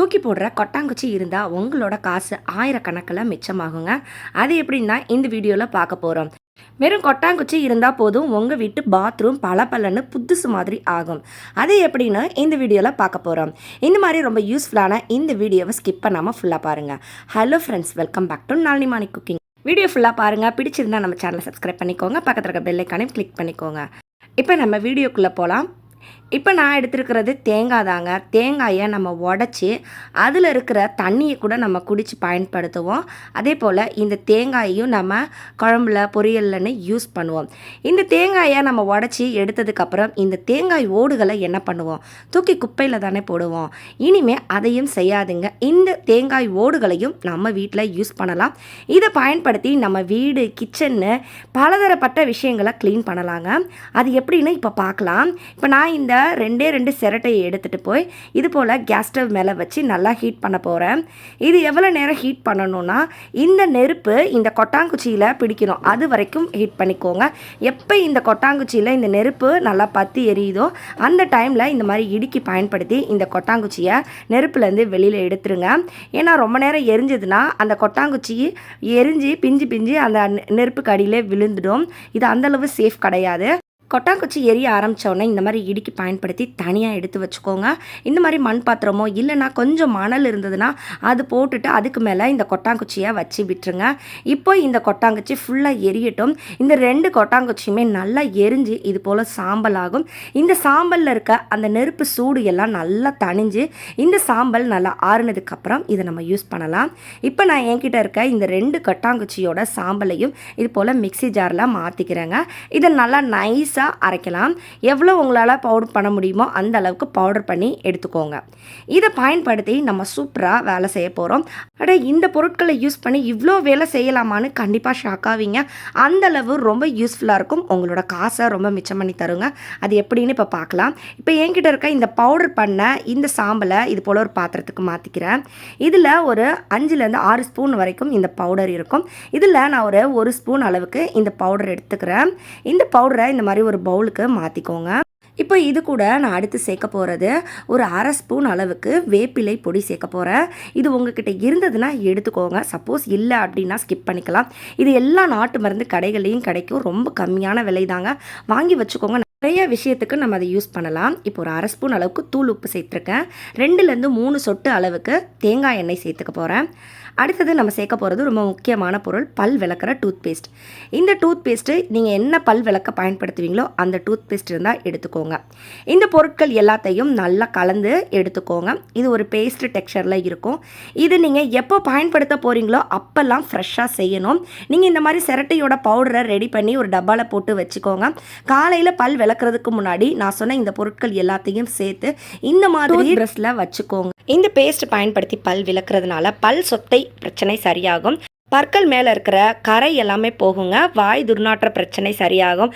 தூக்கி போடுற கொட்டாங்குச்சி இருந்தால் உங்களோட காசு ஆயிரக்கணக்கில் மிச்சமாகுங்க. அது எப்படின்னா இந்த வீடியோவில் பார்க்க போகிறோம் வெறும் கொட்டாங்குச்சி இருந்தால் போதும் உங்கள் வீட்டு பாத்ரூம் பளபளன்னு புதுசு மாதிரி ஆகும். அது எப்படின்னு இந்த வீடியோவில் பார்க்க போகிறோம் இந்த மாதிரி ரொம்ப யூஸ்ஃபுல்லான இந்த வீடியோவை ஸ்கிப் பண்ணாமல் ஃபுல்லாக பாருங்கள் hello friends welcome back to Nalini Mani cooking video ஃபுல்லாக பாருங்கள் பிடிச்சிருந்தா நம்ம சேனலை சப்ஸ்கிரைப் பண்ணிக்கோங்க. பக்கத்தில் இருக்க பெல் கிளிக் பண்ணிக்கோங்க. இப்போ நம்ம வீடியோக்குள்ளே போகலாம் இப்போ நான் எடுத்துருக்கிறது தேங்காய் தாங்க. தேங்காயை நம்ம உடச்சி அதில் இருக்கிற தண்ணியை கூட நம்ம குடித்து பயன்படுத்துவோம். அதே போல் இந்த தேங்காயையும் நம்ம குழம்புல பொரியல்லன்னு யூஸ் பண்ணுவோம். இந்த தேங்காயை நம்ம உடச்சி எடுத்ததுக்கப்புறம் இந்த தேங்காய் ஓடுகளை என்ன பண்ணுவோம்? தூக்கி குப்பையில் தானே போடுவோம். இனிமேல் அதையும் செய்யாதுங்க. இந்த தேங்காய் ஓடுகளையும் நம்ம வீட்டில் யூஸ் பண்ணலாம். இதை பயன்படுத்தி நம்ம வீடு கிச்சன்னு பலதரப்பட்ட விஷயங்களை க்ளீன் பண்ணலாங்க. அது எப்படின்னு இப்போ பார்க்கலாம். இப்போ நான் இந்த ரெண்டே ரெண்டு சிரட்டையை எடுத்துகிட்டு போய் இது போல் கேஸ் ஸ்டவ் மேலே வச்சு நல்லா ஹீட் பண்ண போகிறேன் இது எவ்வளோ நேரம் ஹீட் பண்ணணும்னா இந்த நெருப்பு இந்த கொட்டாங்குச்சியில் பிடிக்கணும். அது வரைக்கும் ஹீட் பண்ணிக்கோங்க. எப்போ இந்த கொட்டாங்குச்சியில் இந்த நெருப்பு நல்லா பற்றி எரியுதோ அந்த டைமில் இந்த மாதிரி இடுக்கி பயன்படுத்தி இந்த கொட்டாங்குச்சியை நெருப்புலேருந்து வெளியில் எடுத்துருங்க. ஏன்னா ரொம்ப நேரம் எரிஞ்சதுன்னா அந்த கொட்டாங்குச்சி எரிஞ்சு பிஞ்சு பிஞ்சு அந்த நெ- நெருப்புக்கு அடியிலே விழுந்துடும். இது அந்தளவு சேஃப் கிடையாது. கொட்டாங்குச்சி எரிய ஆரம்பித்தோடனே இந்த மாதிரி இடுக்கி பயன்படுத்தி தனியாக எடுத்து வச்சுக்கோங்க. இந்த மாதிரி மண் பாத்திரமோ இல்லைன்னா கொஞ்சம் மணல் இருந்ததுன்னா அது போட்டுட்டு அதுக்கு மேலே இந்த கொட்டாங்குச்சியை வச்சு விட்டுருங்க. இப்போ இந்த கொட்டாங்குச்சி ஃபுல்லாக எரியட்டும். இந்த ரெண்டு கொட்டாங்குச்சியுமே நல்லா எரிஞ்சு இது போல் சாம்பல் ஆகும். இந்த சாம்பலில் இருக்க அந்த நெருப்பு சூடு எல்லாம் நல்லா தணிஞ்சு இந்த சாம்பல் நல்லா ஆறுனதுக்கப்புறம் இதை நம்ம யூஸ் பண்ணலாம். இப்போ நான் என்கிட்ட இருக்க இந்த ரெண்டு கொட்டாங்குச்சியோட சாம்பலையும் இது போல் மிக்ஸி ஜாரில் மாற்றிக்கிறேங்க இதை நல்லா நைஸாக அரைக்கலாம். எவ்வளோ உங்களால் பவுடர் பண்ண முடியுமோ அந்த அளவுக்கு பவுடர் பண்ணி எடுத்துக்கோங்க. இதை பயன்படுத்தி நம்ம சூப்பராக வேலை செய்ய போகிறோம் அட இந்த பொருட்களை யூஸ் பண்ணி இவ்வளோ வேலை செய்யலாமான்னு கண்டிப்பாக ஷாக் ஆவீங்க. அந்த அளவு ரொம்ப யூஸ்ஃபுல்லாக இருக்கும். உங்களோட காசை ரொம்ப மிச்சம் பண்ணி தருங்க. அது எப்படின்னு இப்போ பார்க்கலாம் இப்போ என்கிட்ட இருக்க இந்த பவுடர் பண்ண இந்த சாம்பலை இது போல் ஒரு பாத்திரத்துக்கு மாற்றிக்கிறேன் இதில் ஒரு அஞ்சுலேருந்து ஆறு ஸ்பூன் வரைக்கும் இந்த பவுடர் இருக்கும். இதில் நான் ஒரு ஒரு ஸ்பூன் அளவுக்கு இந்த பவுடர் எடுத்துக்கிறேன். இந்த பவுடரை இந்த மாதிரி ஒரு பவுலுக்கு மாற்றிக்கோங்க இப்போ இது கூட நான் அடுத்து சேர்க்க போகிறது ஒரு அரை ஸ்பூன் அளவுக்கு வேப்பிலை பொடி சேர்க்க போகிறேன் இது உங்ககிட்ட இருந்ததுன்னா எடுத்துக்கோங்க. சப்போஸ் இல்லை அப்படின்னா ஸ்கிப் பண்ணிக்கலாம். இது எல்லா நாட்டு மருந்து கடைகள்லையும் கிடைக்கும். ரொம்ப கம்மியான விலை தாங்க வாங்கி வச்சுக்கோங்க. நிறைய விஷயத்துக்கு நம்ம அதை யூஸ் பண்ணலாம். இப்போ ஒரு அரை ஸ்பூன் அளவுக்கு தூள் உப்பு சேர்த்துருக்கேன். ரெண்டுலேருந்து மூணு சொட்டு அளவுக்கு தேங்காய் எண்ணெய் சேர்த்துக்க போகிறேன் அடுத்தது நம்ம சேர்க்க போகிறது ரொம்ப முக்கியமான பொருள் பல் விளக்குற டூத் பேஸ்ட் இந்த டூத் பேஸ்ட்டு நீங்கள் என்ன பல் விளக்க பயன்படுத்துவீங்களோ அந்த டூத் பேஸ்ட் இருந்தால் எடுத்துக்கோங்க. இந்த பொருட்கள் எல்லாத்தையும் நல்லா கலந்து எடுத்துக்கோங்க. இது ஒரு பேஸ்ட் டெக்ஸ்சரில் இருக்கும். இது நீங்கள் எப்போ பயன்படுத்த போகிறீங்களோ அப்போல்லாம் ஃப்ரெஷ்ஷாக செய்யணும். நீங்கள் இந்த மாதிரி சிரட்டையோட பவுடரை ரெடி பண்ணி ஒரு டப்பாவில் போட்டு வச்சுக்கோங்க. காலையில் பல் விளக்குறதுக்கு முன்னாடி நான் சொன்ன இந்த பொருட்கள் எல்லாத்தையும் சேர்த்து இந்த மாதிரி ப்ரெஸ்ஸில் வச்சுக்கோங்க. இந்த பேஸ்ட் பயன்படுத்தி பல் விளக்குறதுனால பல் சொத்தை பிரச்சனை சரியாகும். பற்கள் மேலே இருக்கிற கரை எல்லாமே போகுங்க. வாய் துர்நாற்ற பிரச்சனை சரியாகும்.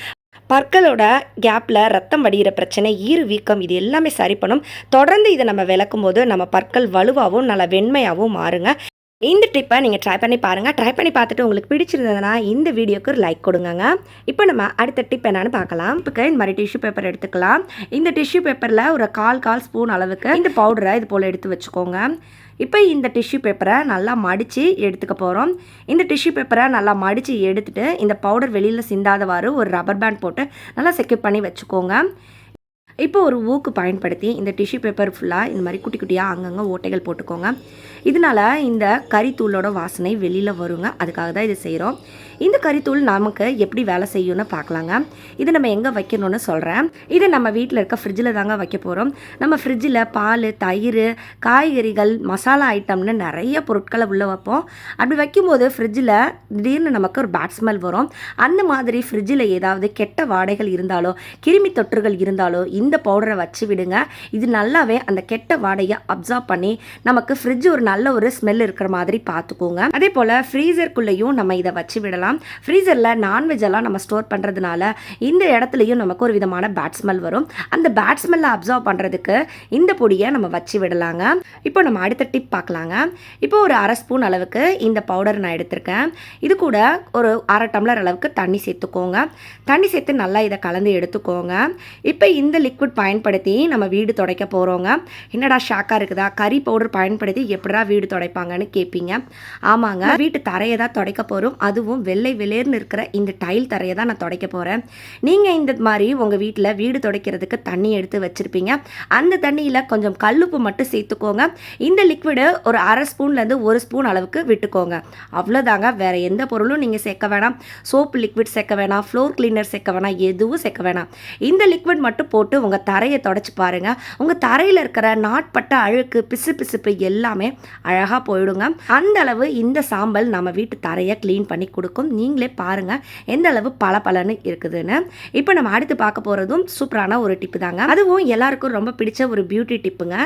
பற்களோட கேப்பில் ரத்தம் வடிகிற பிரச்சனை ஈறு வீக்கம் இது எல்லாமே சரி பண்ணும். தொடர்ந்து இதை நம்ம விளக்கும் போது நம்ம பற்கள் வலுவாகவும் நல்லா வெண்மையாகவும் மாறுங்க. இந்த டிப்பை நீங்கள் ட்ரை பண்ணி பாருங்கள் ட்ரை பண்ணி பார்த்துட்டு உங்களுக்கு பிடிச்சிருந்ததுன்னா இந்த வீடியோக்கு லைக் கொடுங்கங்க. இப்போ நம்ம அடுத்த டிப் என்னென்னு பார்க்கலாம். இப்போ இந்த மாதிரி டிஷ்யூ பேப்பர் எடுத்துக்கலாம். இந்த டிஷ்யூ பேப்பரில் ஒரு கால் கால் ஸ்பூன் அளவுக்கு இந்த பவுடரை இது போல் எடுத்து வச்சுக்கோங்க. இப்போ இந்த டிஷ்யூ பேப்பரை நல்லா மடித்து எடுத்துக்க போகிறோம் இந்த டிஷ்யூ பேப்பரை நல்லா மடித்து எடுத்துகிட்டு இந்த பவுடர் வெளியில் சிந்தாதவாறு ஒரு ரப்பர் பேண்ட் போட்டு நல்லா செக்யூர் பண்ணி வச்சுக்கோங்க. இப்போ ஒரு ஊக்கு பயன்படுத்தி இந்த டிஷ்யூ பேப்பர் ஃபுல்லாக இந்த மாதிரி குட்டி குட்டியாக அங்கங்கே ஓட்டைகள் போட்டுக்கோங்க. இதனால இந்த கறித்தூளோட வாசனை வெளியில் வருங்க. அதுக்காக தான் இதை செய்கிறோம் இந்த கறித்தூள் நமக்கு எப்படி வேலை செய்யும்னு பார்க்கலாங்க. இது நம்ம எங்கே வைக்கணும்னு சொல்கிறேன் இது நம்ம வீட்டில் இருக்க ஃப்ரிட்ஜில் தாங்க வைக்க போகிறோம் நம்ம ஃப்ரிட்ஜில் பால் தயிர் காய்கறிகள் மசாலா ஐட்டம்னு நிறைய பொருட்களை உள்ளே வைப்போம். அப்படி வைக்கும்போது ஃப்ரிட்ஜில் திடீர்னு நமக்கு ஒரு பேட் ஸ்மெல் வரும். அந்த மாதிரி ஃப்ரிட்ஜில் ஏதாவது கெட்ட வாடைகள் இருந்தாலோ கிருமி தொற்றுகள் இருந்தாலோ இந்த பவுடரை வச்சு விடுங்க. இது நல்லாவே அந்த கெட்ட வாடையை அப்சார்ப் பண்ணி நமக்கு ஃப்ரிட்ஜ் ஒரு நல்ல ஒரு ஸ்மெல் இருக்கிற மாதிரி பார்த்துக்கோங்க. அதே போல் ஃப்ரீசருக்குள்ளேயும் நம்ம இதை வச்சு விடலாம். ஃப்ரீசரில் நான்வெஜ் எல்லாம் நம்ம ஸ்டோர் பண்ணுறதுனால இந்த இடத்துலையும் நமக்கு ஒரு விதமான பேட் ஸ்மெல் வரும். அந்த பேட் ஸ்மெல்லை அப்சர்வ் பண்ணுறதுக்கு இந்த பொடியை நம்ம வச்சு விடலாங்க. இப்போ நம்ம அடுத்த டிப் பார்க்கலாங்க. இப்போ ஒரு அரை ஸ்பூன் அளவுக்கு இந்த பவுடர் நான் எடுத்திருக்கேன். இது கூட ஒரு அரை டம்ளர் அளவுக்கு தண்ணி சேர்த்துக்கோங்க. தண்ணி சேர்த்து நல்லா இதை கலந்து எடுத்துக்கோங்க. இப்போ இந்த லிக்விட் பயன்படுத்தி நம்ம வீடு துடைக்க போகிறோங்க என்னடா ஷாக்காக இருக்குதா? கறி பவுடர் பயன்படுத்தி எப்படா வீடு துடைப்பாங்கன்னு கேட்பீங்க ஆமாங்க. வீட்டு தரையை தான் துடைக்க போகிறோம் அதுவும் வெள்ளை வெளியர்னு இருக்கிற இந்த டைல் தரையை தான் நான் துடைக்க போகிறேன் நீங்கள் இந்த மாதிரி உங்கள் வீட்டில் வீடு துடைக்கிறதுக்கு தண்ணி எடுத்து வச்சுருப்பீங்க. அந்த தண்ணியில் கொஞ்சம் கல்லுப்பு மட்டும் சேர்த்துக்கோங்க. இந்த லிக்விடு ஒரு அரை ஸ்பூன்லேருந்து ஒரு ஸ்பூன் அளவுக்கு விட்டுக்கோங்க. அவ்வளோதாங்க வேறு எந்த பொருளும் நீங்கள் சேர்க்க வேணாம். சோப்பு லிக்விட் சேர்க்க வேணாம். ஃப்ளோர் கிளீனர் சேர்க்க வேணாம். எதுவும் சேர்க்க வேணாம். இந்த லிக்விட் மட்டும் போட்டு உங்கள் தரையை தொடச்சி பாருங்கள் உங்கள் தரையில் இருக்கிற நாட்பட்ட அழுக்கு பிசு பிசுப்பு எல்லாமே அழகாக போயிடுங்க. அந்த அளவு இந்த சாம்பல் நம்ம வீட்டு தரையை க்ளீன் பண்ணி கொடுக்கும். நீங்களே பாருங்கள் எந்த அளவு பல பலன்னு இருக்குதுன்னு. இப்போ நம்ம அடுத்து பார்க்க போகிறதும் சூப்பரான ஒரு டிப்பு தாங்க. அதுவும் எல்லாருக்கும் ரொம்ப பிடிச்ச ஒரு பியூட்டி டிப்புங்க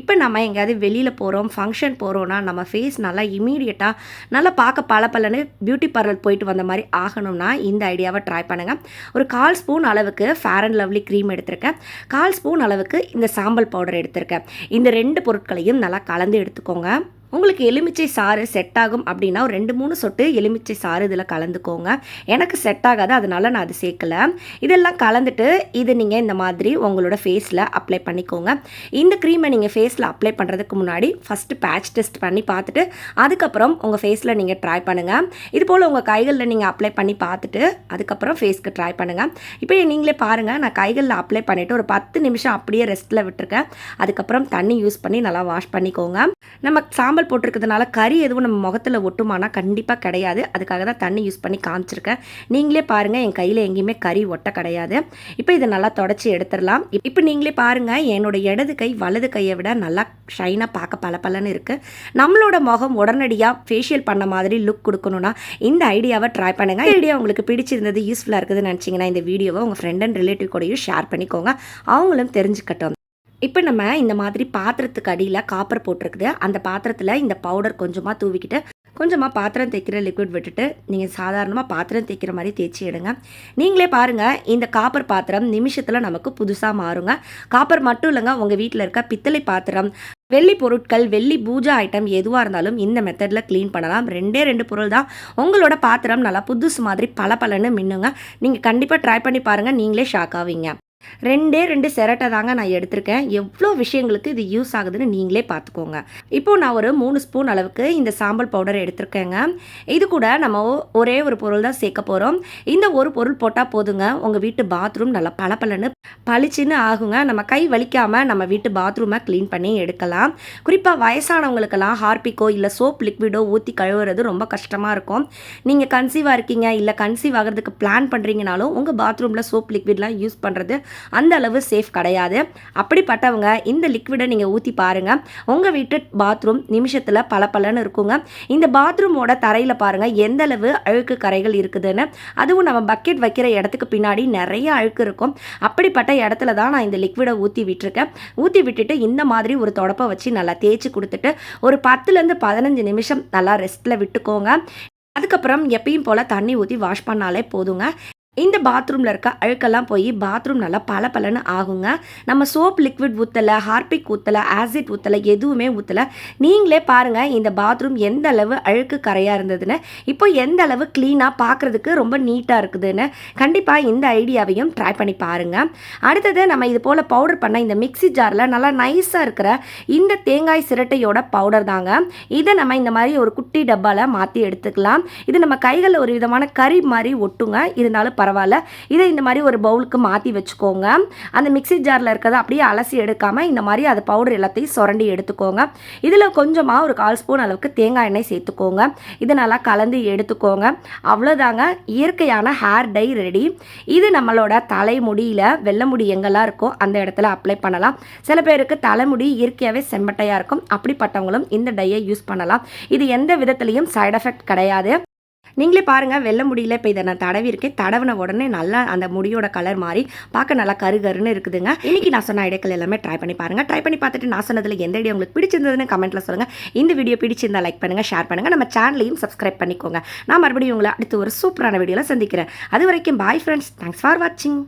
இப்போ நம்ம எங்கேயாவது வெளியில் போகிறோம் ஃபங்க்ஷன் போகிறோன்னா நம்ம ஃபேஸ் நல்லா இமீடியட்டாக நல்லா பார்க்க பல பலன்னு பியூட்டி பார்லர் போயிட்டு வந்த மாதிரி ஆகணும்னா இந்த ஐடியாவை ட்ரை பண்ணுங்கள் ஒரு கால் ஸ்பூன் அளவுக்கு ஃபேர் அண்ட் லவ்லி க்ரீம் எடுத்திருக்கேன். கால் ஸ்பூன் அளவுக்கு இந்த சாம்பல் பவுடர் எடுத்திருக்கேன். இந்த ரெண்டு பொருட்களையும் நல்லா கலந்து எடுத்துக்கோங்க. உங்களுக்கு எலுமிச்சை சாறு செட் ஆகும் அப்படின்னா ஒரு ரெண்டு மூணு சொட்டு எலுமிச்சை சாறு இதில் கலந்துக்கோங்க. எனக்கு செட் ஆகாது அதனால் நான் அது சேர்க்கல. இதெல்லாம் கலந்துட்டு இது நீங்கள் இந்த மாதிரி உங்களோட ஃபேஸில் அப்ளை பண்ணிக்கோங்க. இந்த க்ரீமை நீங்கள் ஃபேஸில் அப்ளை பண்ணுறதுக்கு முன்னாடி ஃபஸ்ட்டு பேட்ச் டெஸ்ட் பண்ணி பார்த்துட்டு அதுக்கப்புறம் உங்கள் ஃபேஸில் நீங்கள் ட்ரை பண்ணுங்கள் இது போல் உங்கள் கைகளில் நீங்கள் அப்ளை பண்ணி பார்த்துட்டு அதுக்கப்புறம் ஃபேஸ்க்கு ட்ரை பண்ணுங்கள் இப்போ நீங்களே பாருங்கள் நான் கைகளில் அப்ளை பண்ணிவிட்டு ஒரு பத்து நிமிஷம் அப்படியே ரெஸ்ட்டில் விட்டுருக்கேன். அதுக்கப்புறம் தண்ணி யூஸ் பண்ணி நல்லா வாஷ் பண்ணிக்கோங்க. நம்ம சாம்பல் போட்டிருக்கிறதுனால கறி எதுவும் நம்ம முகத்தில் ஒட்டுமானா கண்டிப்பாக கிடையாது. அதுக்காக தான் தண்ணி யூஸ் பண்ணி காமிச்சிருக்கேன். நீங்களே பாருங்கள் என் கையில் எங்கேயுமே கறி ஒட்ட கிடையாது. இப்போ இதை நல்லா தொடச்சி எடுத்துடலாம். இப்போ நீங்களே பாருங்கள் என்னோட இடது கை வலது கையை விட நல்லா ஷைனாக பார்க்க பல பலன்னு இருக்குது நம்மளோட முகம் உடனடியாக ஃபேஷியல் பண்ண மாதிரி லுக் கொடுக்கணும்னா இந்த ஐடியாவை ட்ரை பண்ணுங்கள் ஐடியா உங்களுக்கு பிடிச்சிருந்தது யூஸ்ஃபுல்லாக இருக்குதுன்னு நினச்சிங்கன்னா இந்த வீடியோவை உங்கள் ஃப்ரெண்ட் அண்ட் ரிலேட்டிவ் கூடயும் ஷேர் பண்ணிக்கோங்க. அவங்களும் தெரிஞ்சுக்கட்டும். இப்போ நம்ம இந்த மாதிரி பாத்திரத்துக்கு அடியில் காப்பர் போட்டிருக்குது. அந்த பாத்திரத்தில் இந்த பவுடர் கொஞ்சமாக தூவிக்கிட்டு கொஞ்சமாக பாத்திரம் தேய்க்கிற லிக்விட் விட்டுட்டு நீங்கள் சாதாரணமாக பாத்திரம் தேய்க்கிற மாதிரி தேய்ச்சி எடுங்க. நீங்களே பாருங்கள் இந்த காப்பர் பாத்திரம் நிமிஷத்தில் நமக்கு புதுசாக மாறுங்க. காப்பர் மட்டும் இல்லைங்க உங்கள் வீட்டில் இருக்க பித்தளை பாத்திரம் வெள்ளி பொருட்கள் வெள்ளி பூஜா ஐட்டம் எதுவாக இருந்தாலும் இந்த மெத்தடில் க்ளீன் பண்ணலாம். ரெண்டே ரெண்டு பொருள் தான். உங்களோட பாத்திரம் நல்லா புதுசு மாதிரி பல பலன்னு மின்னுங்க. நீங்கள் கண்டிப்பாக ட்ரை பண்ணி பாருங்கள் நீங்களே ஷாக் ஆவீங்க. ரெண்டே ரெண்டு செரட்டை தாங்க நான் எடுத்திருக்கேன். எவ்வளோ விஷயங்களுக்கு இது யூஸ் ஆகுதுன்னு நீங்களே பார்த்துக்கோங்க. இப்போது நான் ஒரு மூணு ஸ்பூன் அளவுக்கு இந்த சாம்பல் பவுடர் எடுத்திருக்கேங்க. இது கூட நம்ம ஒரே ஒரு பொருள் தான் சேர்க்க போகிறோம் இந்த ஒரு பொருள் போட்டால் போதுங்க. உங்கள் வீட்டு பாத்ரூம் நல்லா பளபளன்னு பளிச்சுன்னு ஆகுங்க. நம்ம கை வலிக்காமல் நம்ம வீட்டு பாத்ரூமை க்ளீன் பண்ணி எடுக்கலாம். குறிப்பாக வயசானவங்களுக்கெல்லாம் ஹார்பிக்கோ இல்லை சோப் லிக்விடோ ஊற்றி கழுவுறது ரொம்ப கஷ்டமாக இருக்கும். நீங்கள் கன்சீவாக இருக்கீங்க இல்லை கன்சீவ் ஆகிறதுக்கு பிளான் பண்ணுறீங்கனாலும் உங்கள் பாத்ரூமில் சோப் லிக்விட்லாம் யூஸ் பண்ணுறது அந்த அளவு சேஃப் கிடையாது. அப்படிப்பட்டவங்க இந்த லிக்விடை நீங்கள் ஊற்றி பாருங்கள் உங்கள் வீட்டு பாத்ரூம் நிமிஷத்தில் பல பலன்னு இருக்குங்க. இந்த பாத்ரூமோட தரையில் பாருங்கள் எந்த அளவு அழுக்கு கரைகள் இருக்குதுன்னு. அதுவும் நம்ம பக்கெட் வைக்கிற இடத்துக்கு பின்னாடி நிறைய அழுக்கு இருக்கும். அப்படிப்பட்ட இடத்துல தான் நான் இந்த லிக்விடை ஊற்றி விட்டுருக்கேன். ஊற்றி விட்டுட்டு இந்த மாதிரி ஒரு தொடப்பை வச்சு நல்லா தேய்ச்சி கொடுத்துட்டு ஒரு பத்துலேருந்து பதினஞ்சு நிமிஷம் நல்லா ரெஸ்ட்டில் விட்டுக்கோங்க. அதுக்கப்புறம் எப்பயும் போல் தண்ணி ஊற்றி வாஷ் பண்ணாலே போதுங்க. இந்த பாத்ரூமில் இருக்க அழுக்கெல்லாம் போய் பாத்ரூம் நல்லா பல பலன்னு ஆகுங்க. நம்ம சோப் லிக்விட் ஊற்றலை ஹார்பிக் ஊற்றலை ஆசிட் ஊற்றலை எதுவுமே ஊற்றலை நீங்களே பாருங்கள் இந்த பாத்ரூம் எந்த அளவு அழுக்கு கரையாக இருந்ததுன்னு. இப்போ எந்த அளவு க்ளீனாக பார்க்குறதுக்கு ரொம்ப நீட்டாக இருக்குதுன்னு. கண்டிப்பாக இந்த ஐடியாவையும் ட்ரை பண்ணி பாருங்கள் அடுத்தது நம்ம இது போல் பவுடர் பண்ண இந்த மிக்சி ஜாரில் நல்லா நைஸாக இருக்கிற இந்த தேங்காய் சிரட்டையோட பவுடர் தாங்க. இதை நம்ம இந்த மாதிரி ஒரு குட்டி டப்பாவில் மாற்றி எடுத்துக்கலாம். இது நம்ம கைகளில் ஒரு விதமான கறி மாதிரி ஒட்டுங்க. இருந்தாலும் பரவாயில்ல பரவாயில்ல. இதை இந்த மாதிரி ஒரு பவுலுக்கு மாற்றி வச்சுக்கோங்க. அந்த மிக்சி ஜாரில் இருக்கிறத அப்படியே அலசி எடுக்காமல் இந்த மாதிரி அது பவுடர் எல்லாத்தையும் சுரண்டி எடுத்துக்கோங்க. இதில் கொஞ்சமாக ஒரு கால் ஸ்பூன் அளவுக்கு தேங்காய் எண்ணெய் சேர்த்துக்கோங்க. இதை நல்லா கலந்து எடுத்துக்கோங்க. அவ்வளோதாங்க இயற்கையான ஹேர் டை ரெடி. இது நம்மளோட தலைமுடியில் வெள்ளை முடி எங்கெல்லாம் இருக்கோ அந்த இடத்துல அப்ளை பண்ணலாம். சில பேருக்கு தலைமுடி இயற்கையாகவே செம்பட்டையாக இருக்கும். அப்படிப்பட்டவங்களும் இந்த டையை யூஸ் பண்ணலாம். இது எந்த விதத்துலேயும் சைட் எஃபெக்ட் கிடையாது. நீங்களே பாருங்கள் வெள்ள முடியல. இப்போ இதை நான் தடவி இருக்கேன். தடவின உடனே நல்லா அந்த முடியோட கலர் மாறி பார்க்க நல்லா கருகருன்னு இருக்குதுங்க. இன்னைக்கு நான் சொன்ன ஐடியாக்கள் எல்லாமே ட்ரை பண்ணி பாருங்கள் ட்ரை பண்ணி பார்த்துட்டு நான் சொன்னதில் எந்த ஐடியா உங்களுக்கு பிடிச்சிருந்ததுன்னு கமெண்ட்டில் சொல்லுங்கள் இந்த வீடியோ பிடிச்சிருந்தால் லைக் பண்ணுங்கள் ஷேர் பண்ணுங்கள் நம்ம சேனலையும் சப்ஸ்கிரைப் பண்ணிக்கோங்க. நான் மறுபடியும் உங்களை அடுத்து ஒரு சூப்பரான வீடியோவில் சந்திக்கிறேன். அது வரைக்கும் பாய் ஃப்ரெண்ட்ஸ் தேங்க்ஸ் ஃபார் வாட்சிங்